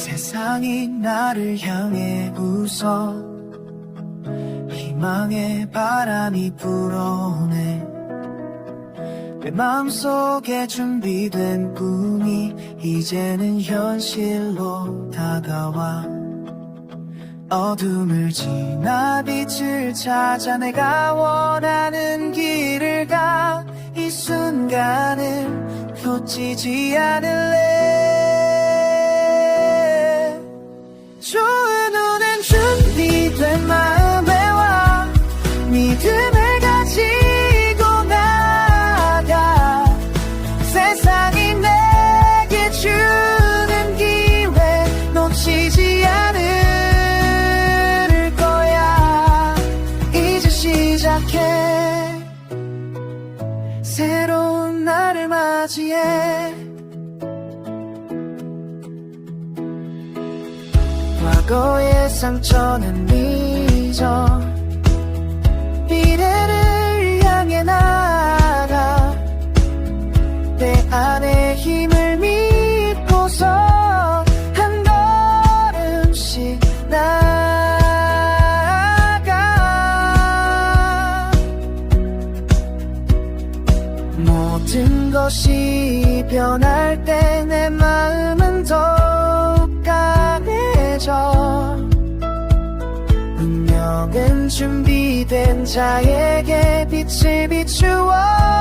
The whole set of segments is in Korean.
세상이 나를 향해 웃어 희망의 바람이 불어오네. 내 마음속에 준비된 꿈이 이제는 현실로 다가와. 어둠을 지나 빛을 찾아 내가 원하는 길을 가. 이 순간을 놓치지 않을래 새로운 날을 맞이해. 과거의 상처는 잊어. 미래를 향해 나가. 내 안에 힘을 모든 것이 변할 때 내 마음은 더욱 강해져. 운명은 준비된 자에게 빛을 비추어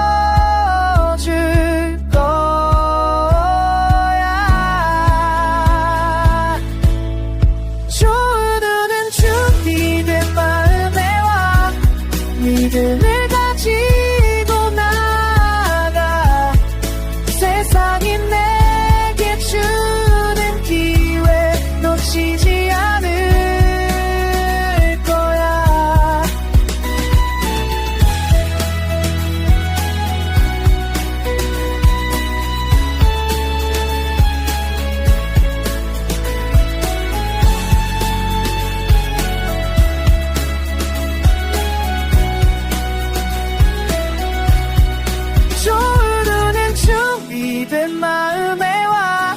시든 마음에 와.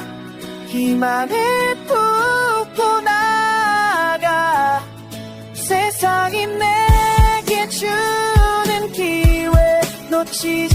희망을 품고 나가. 세상이 내게 주는 기회 놓치지